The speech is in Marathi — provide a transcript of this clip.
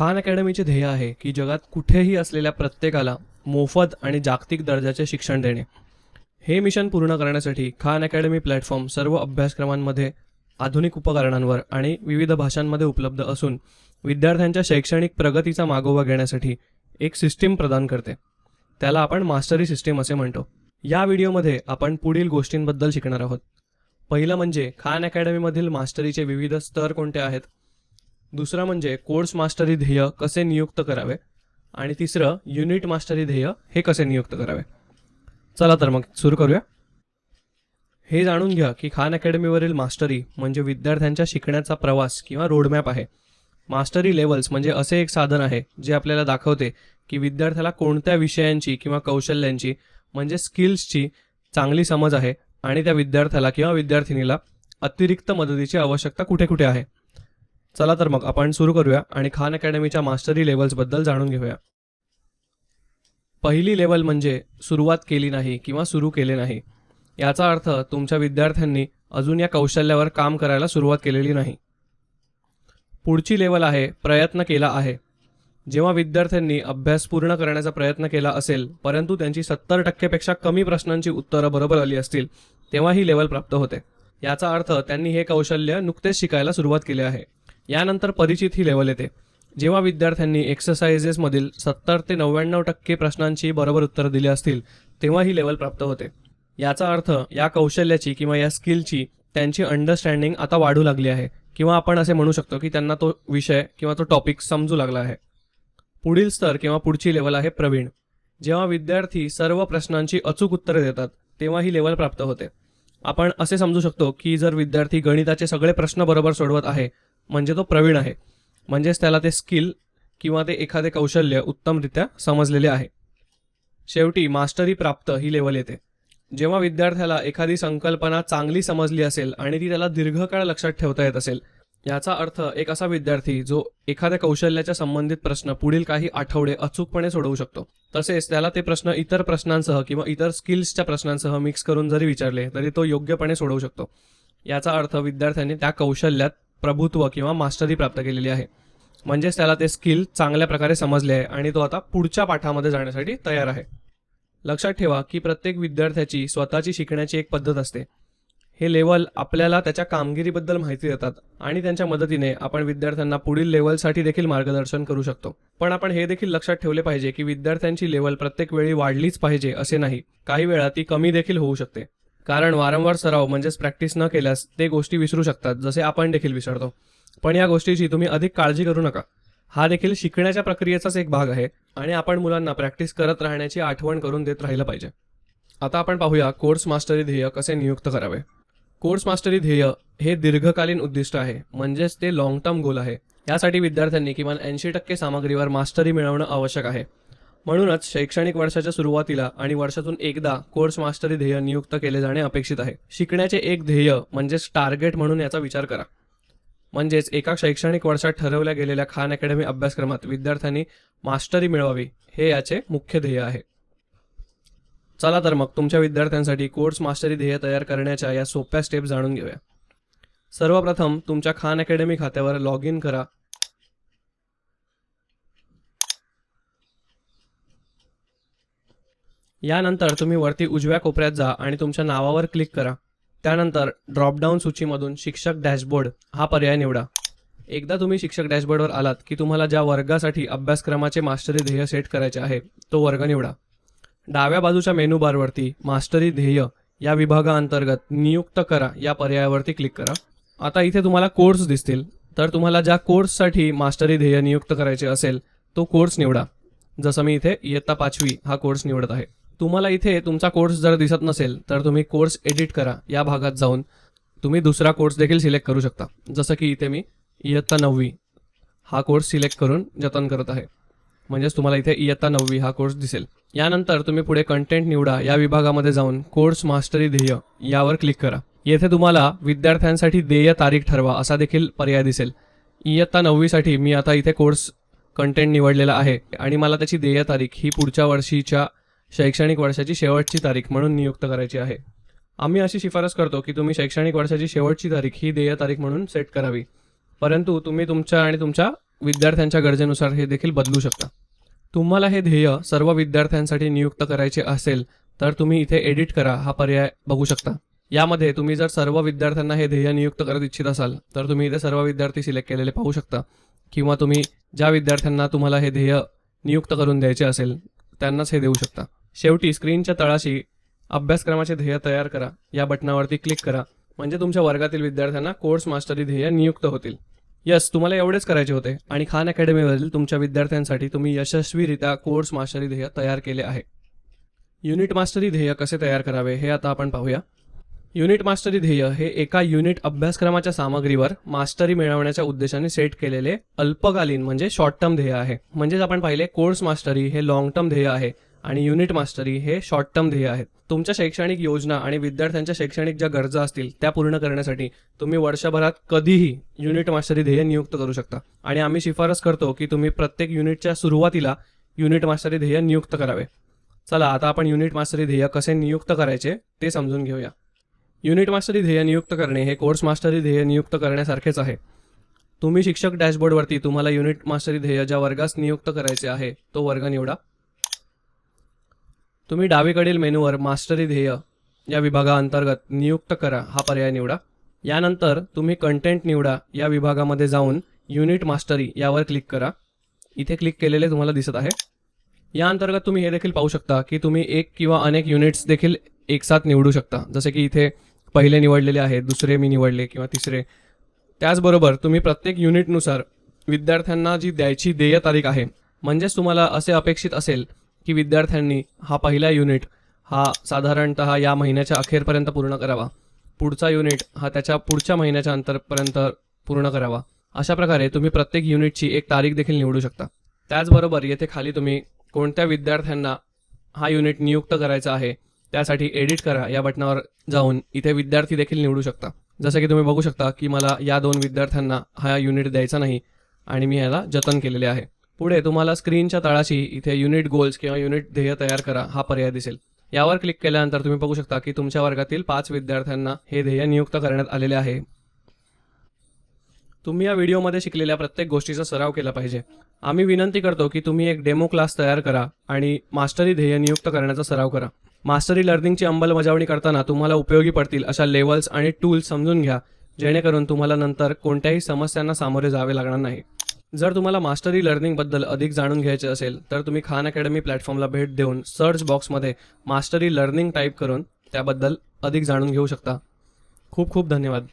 खान अकॅडमीचे ध्येय आहे की जगात कुठेही असलेल्या प्रत्येकाला मोफत आणि जागतिक दर्जाचे शिक्षण देणे. हे मिशन पूर्ण करण्यासाठी खान अकॅडमी प्लॅटफॉर्म सर्व अभ्यासक्रमांमध्ये आधुनिक उपकरणांवर आणि विविध भाषांमध्ये उपलब्ध असून विद्यार्थ्यांच्या शैक्षणिक प्रगतीचा मागोवा घेण्यासाठी एक सिस्टीम प्रदान करते. त्याला आपण मास्टरी सिस्टीम असे म्हणतो. या व्हिडिओमध्ये आपण पुढील गोष्टींबद्दल शिकणार आहोत. पहिलं म्हणजे खान अकॅडमीमधील मास्टरीचे विविध स्तर कोणते आहेत? दुसरं म्हणजे कोर्स मास्टरी ध्येय कसे नियुक्त करावे? आणि तिसरं युनिट मास्टरी ध्येय हे कसे नियुक्त करावे? चला तर मग सुरू करूया. हे जाणून घ्या की खान अकॅडमीवरील मास्टरी म्हणजे विद्यार्थ्यांच्या शिकण्याचा प्रवास किंवा रोडमॅप आहे. मास्टरी लेवल्स म्हणजे असे एक साधन आहे जे आपल्याला दाखवते की विद्यार्थ्याला कोणत्या विषयांची किंवा कौशल्यांची म्हणजे स्किल्सची चांगली समज आहे आणि त्या विद्यार्थ्याला किंवा विद्यार्थिनीला अतिरिक्त मदतीची आवश्यकता कुठे कुठे आहे. चला तर मग आपण सुरू करूया आणि खान अकॅडमीच्या मास्टरी लेवल्सबद्दल जाणून घेऊया. पहिली लेवल म्हणजे सुरुवात केली नाही किंवा सुरू केले नाही. याचा अर्थ तुमच्या विद्यार्थ्यांनी अजून या कौशल्यावर काम करायला सुरुवात केलेली नाही. पुढची लेवल आहे प्रयत्न केला आहे. जेव्हा विद्यार्थ्यांनी अभ्यास पूर्ण करण्याचा प्रयत्न केला असेल परंतु त्यांची सत्तर टक्केपेक्षा कमी प्रश्नांची उत्तरं बरोबर आली असतील तेव्हा ही लेवल प्राप्त होते. याचा अर्थ त्यांनी हे कौशल्य नुकतेच शिकायला सुरुवात केली आहे. यानंतर परिचित ही लेवल येते. जेव्हा विद्यार्थ्यांनी एक्सरसाइजेसमधील सत्तर ते नव्याण्णव टक्के प्रश्नांची बरोबर उत्तरं दिली असतील तेव्हा ही लेवल प्राप्त होते. याचा अर्थ या कौशल्याची किंवा या स्किलची त्यांची अंडरस्टँडिंग आता वाढू लागली आहे. किंवा आपण असे म्हणू शकतो की त्यांना तो विषय किंवा तो टॉपिक समजू लागला आहे. पुढील स्तर किंवा पुढची लेवल आहे प्रवीण. जेव्हा विद्यार्थी सर्व प्रश्नांची अचूक उत्तरे देतात तेव्हा ही लेवल प्राप्त होते. आपण असे समजू शकतो की जर विद्यार्थी गणिताचे सगळे प्रश्न बरोबर सोडवत आहे म्हणजे तो प्रवीण आहे. म्हणजेच त्याला ते स्किल किंवा ते एखादे कौशल्य उत्तमरित्या समजलेले आहे. शेवटी मास्टरी प्राप्त ही लेवल येते. जेव्हा विद्यार्थ्याला एखादी संकल्पना चांगली समजली असेल आणि ती त्याला दीर्घकाळ लक्षात ठेवता येत असेल याचा अर्थ एक असा विद्यार्थी जो एखाद्या कौशल्याच्या संबंधित प्रश्न पुढील काही आठवडे अचूकपणे सोडवू शकतो. तसेच त्याला ते प्रश्न इतर प्रश्नांसह किंवा इतर स्किल्सच्या प्रश्नांसह मिक्स करून जरी विचारले तरी तो योग्यपणे सोडवू शकतो. याचा अर्थ विद्यार्थ्यांनी त्या कौशल्यात प्रभुत्व किंवा मास्टरी प्राप्त केलेली आहे. म्हणजेच त्याला ते स्किल चांगल्या प्रकारे समजले आहे आणि तो आता पुढच्या पाठामध्ये जाण्यासाठी तयार आहे. लक्षात ठेवा की प्रत्येक विद्यार्थ्याची स्वतःची शिकण्याची एक पद्धत असते. हे लेवल आपल्याला त्याच्या कामगिरीबद्दल माहिती देतात आणि त्यांच्या मदतीने आपण विद्यार्थ्यांना पुढील लेवलसाठी देखील मार्गदर्शन करू शकतो. पण आपण हे देखील लक्षात ठेवले पाहिजे की विद्यार्थ्यांची लेवल प्रत्येक वेळी वाढलीच पाहिजे असे नाही. काही वेळा ती कमी देखील होऊ शकते. कारण वारंवार सराव म्हणजेच प्रॅक्टिस न केल्यास ते गोष्टी विसरू शकतात जसे आपण देखील विसरतो. पण या गोष्टीची तुम्ही अधिक काळजी करू नका. हा देखील शिकण्याच्या प्रक्रियेचाच एक भाग आहे आणि आपण मुलांना प्रॅक्टिस करत राहण्याची आठवण करून देत राहिलं पाहिजे. आता आपण पाहूया कोर्स मास्टरी ध्येय कसे नियुक्त करावे. कोर्स मास्टरी ध्येय हे दीर्घकालीन उद्दिष्ट आहे म्हणजेच ते लॉंग टर्म गोल आहे. यासाठी विद्यार्थ्यांनी किमान ऐंशी टक्के सामग्रीवर मास्टरी मिळवणं आवश्यक आहे. म्हणूनच शैक्षणिक वर्षाच्या सुरुवातीला आणि वर्षातून एकदा कोर्स मास्टरी ध्येय नियुक्त केले जाणे अपेक्षित आहे. शिकण्याचे एक ध्येय म्हणजेच टार्गेट म्हणून याचा विचार करा. म्हणजेच एका शैक्षणिक वर्षात ठरवल्या गेलेल्या खान अकॅडमी अभ्यासक्रमात विद्यार्थ्यांनी मास्टरी मिळवावी हे याचे मुख्य ध्येय आहे. चला तर मग तुमच्या विद्यार्थ्यांसाठी कोर्स मास्टरी ध्येय तयार करण्याच्या या सोप्या स्टेप जाणून घेऊया. सर्वप्रथम तुमच्या खान अकॅडमी खात्यावर लॉग इन करा. यानंतर तुम्ही वरती उजव्या कोपऱ्यात जा आणि तुमच्या नावावर क्लिक करा. त्यानंतर ड्रॉपडाऊन सूचीमधून शिक्षक डॅशबोर्ड हा पर्याय निवडा. एकदा तुम्ही शिक्षक डॅशबोर्डवर आलात की तुम्हाला ज्या वर्गासाठी अभ्यासक्रमाचे मास्टरी ध्येय सेट करायचे आहे तो वर्ग निवडा. डाव्या बाजूच्या मेनू बारवरती मास्टरी ध्येय या विभागाअंतर्गत नियुक्त करा या पर्यायावरती क्लिक करा. आता इथे तुम्हाला कोर्स दिसतील. तर तुम्हाला ज्या कोर्ससाठी मास्टरी ध्येय नियुक्त करायचे असेल तो कोर्स निवडा. जसं मी इथे इयत्ता पाचवी हा कोर्स निवडत आहे. तुम्हाला इथे तुमचा कोर्स जर दिसत नसेल तर तुम्ही कोर्स एडिट करा. या भागात जाऊन तुम्ही दुसरा कोर्स देखील सिलेक्ट करू शकता. जसं की इथे मी इयत्ता नववी हा कोर्स सिलेक्ट करून जतन करत आहे. म्हणजेच तुम्हाला इथे इयत्ता नववी हा कोर्स दिसेल. यानंतर तुम्ही पुढे कंटेंट निवडा. या विभागामध्ये जाऊन कोर्स मास्टरी ध्येय यावर क्लिक करा. येथे तुम्हाला विद्यार्थ्यांसाठी देय तारीख ठरवा असा देखील पर्याय दिसेल. इयत्ता नववीसाठी मी आता इथे कोर्स कंटेंट निवडलेला आहे आणि मला त्याची देय तारीख ही पुढच्या वर्षीच्या शैक्षणिक वर्षाची शेवटची तारीख म्हणून नियुक्त करायची आहे. आम्ही अशी शिफारस करतो की तुम्ही शैक्षणिक वर्षाची शेवटची तारीख ही देय तारीख म्हणून सेट करावी. परंतु तुम्ही तुमच्या आणि तुमच्या विद्यार्थ्यांच्या गरजेनुसार हे देखील बदलू शकता. तुम्हाला हे ध्येय सर्व विद्यार्थ्यांसाठी नियुक्त करायचे असेल तर तुम्ही इथे एडिट करा हा पर्याय बघू शकता. यामध्ये तुम्ही जर सर्व विद्यार्थ्यांना हे ध्येय नियुक्त करत इच्छित असाल तर तुम्ही इथे सर्व विद्यार्थी सिलेक्ट केलेले पाहू शकता. किंवा तुम्ही ज्या विद्यार्थ्यांना तुम्हाला हे ध्येय नियुक्त करून द्यायचे असेल त्यांनाच हे देऊ शकता. शेवटी स्क्रीनच्या तळाशी अभ्यासक्रमाचे ध्येय तयार करा. या बटनावरती क्लिक करा. म्हणजे तुमच्या वर्गातील विद्यार्थ्यांना कोर्स मास्टरी ध्येय नियुक्त होतील. यस तुम्हाला एवढेच करायचे होते. आणि खान अकॅडमीवरील तुमच्या विद्यार्थ्यांसाठी तुम्ही यशस्वीरित्या कोर्स मास्टरी ध्येय तयार केले आहे. युनिट मास्टरी ध्येय कसे तयार करावे हे आता आपण पाहूया. युनिट मास्टरी ध्येय हे एका युनिट अभ्यासक्रमाच्या सामग्रीवर मास्टरी मिळवण्याच्या उद्देशाने सेट केलेले अल्पकालीन म्हणजे शॉर्ट टर्म ध्येय आहे. म्हणजेच आपण पाहिले कोर्स मास्टरी हे लॉंग टर्म ध्येय आहे. आणि युनिट मास्टरी हे शॉर्ट टर्म ध्येय आहेत. तुमच्या शैक्षणिक योजना आणि विद्यार्थ्यांच्या शैक्षणिक ज्या गरजा असतील त्या पूर्ण करण्यासाठी तुम्ही वर्षभरात कधीही युनिट मास्टरी ध्येय नियुक्त करू शकता. आणि आम्ही शिफारस करतो की तुम्ही प्रत्येक युनिटच्या सुरुवातीला युनिट मास्टरी ध्येय नियुक्त करावे. चला आता आपण युनिट मास्टरी ध्येय कसे नियुक्त करायचे ते समजून घेऊया. युनिट मास्टरी ध्येय नियुक्त करणे हे कोर्स मास्टरी ध्येय नियुक्त करण्यासारखेच आहे. तुम्ही शिक्षक डॅशबोर्डवरती तुम्हाला युनिट मास्टरी ध्येय ज्या वर्गास नियुक्त करायचे आहे तो वर्ग निवडा. तुम्ही डावीकडील मेनूवर मास्टरी ध्येय या विभागाअंतर्गत नियुक्त करा हा पर्याय निवडा. यानंतर तुम्ही कंटेंट निवडा या विभागामध्ये जाऊन युनिट मास्टरी यावर क्लिक करा. इथे क्लिक केलेले तुम्हाला दिसत आहे. या अंतर्गत तुम्ही हे देखील पाहू शकता की तुम्ही एक किंवा अनेक युनिट्स देखील एकसाथ निवडू शकता. जसे की इथे पहिले निवडलेले आहेत दुसरे मी निवडले किंवा तिसरे. त्याचबरोबर तुम्ही प्रत्येक युनिटनुसार विद्यार्थ्यांना जी द्यायची देय तारीख आहे म्हणजेच तुम्हाला असे अपेक्षित असेल की विद्यार्थ्यांनी हा पहिला युनिट हा साधारणतः या महिन्याच्या अखेरपर्यंत पूर्ण करावा. पुढचा युनिट हा त्याच्या पुढच्या महिन्याच्या अंतरपर्यंत पूर्ण करावा. अशा प्रकारे तुम्ही प्रत्येक युनिटची एक तारीख देखील निवडू शकता. त्याचबरोबर येथे खाली तुम्ही कोणत्या विद्यार्थ्यांना हा युनिट नियुक्त करायचा आहे त्यासाठी एडिट करा या बटनावर जाऊन इथे विद्यार्थी देखील निवडू शकता. जसं की तुम्ही बघू शकता की मला या दोन विद्यार्थ्यांना हा युनिट द्यायचा नाही आणि मी याला जतन केलेले आहे. पुढे तुम्हाला स्क्रीनच्या तळाशी इथे युनिट गोल्स किंवा युनिट ध्येय तयार करा हा पर्याय दिसेल. यावर क्लिक केल्यानंतर तुम्ही बघू शकता की तुमच्या वर्गातील पाच विद्यार्थ्यांना हे ध्येय नियुक्त करण्यात आलेले आहे. तुम्ही या व्हिडिओमध्ये शिकलेल्या प्रत्येक गोष्टीचा सराव केला पाहिजे. आम्ही विनंती करतो की तुम्ही एक डेमो क्लास तयार करा आणि मास्टरी ध्येय नियुक्त करण्याचा सराव करा. मास्टरी लर्निंगची अंमलबजावणी करताना तुम्हाला उपयोगी पडतील अशा लेवल्स आणि टूल्स समजून घ्या जेणेकरून तुम्हाला नंतर कोणत्याही समस्यांना सामोरे जावे लागणार नाही. जर तुम्हाला मास्टरी लर्निंगबद्दल अधिक जाणून घ्यायचे असेल तर तुम्ही खान अकॅडमी प्लॅटफॉर्मला भेट देऊन सर्च बॉक्समध्ये मास्टरी लर्निंग टाईप करून त्याबद्दल अधिक जाणून घेऊ शकता. खूप खूप धन्यवाद.